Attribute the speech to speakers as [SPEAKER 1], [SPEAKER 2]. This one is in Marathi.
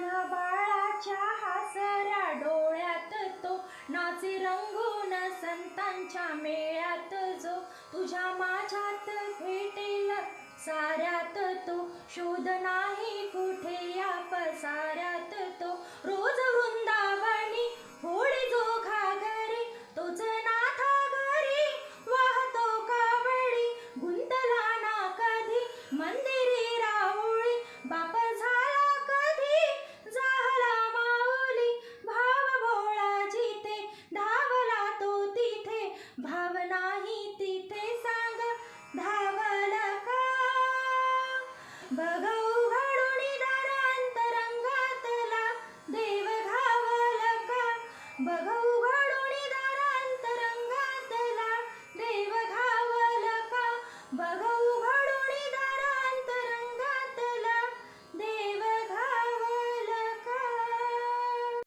[SPEAKER 1] लहान बाळाच्या हासऱ्या डोळ्यात तो नाचे रंगून संतांच्या मेळ्यात जो तुझ्या माझ्यात भेटेल साऱ्यात तो शोध नाही बघ उघडून दार अंतरंगातला देव घावल का बघ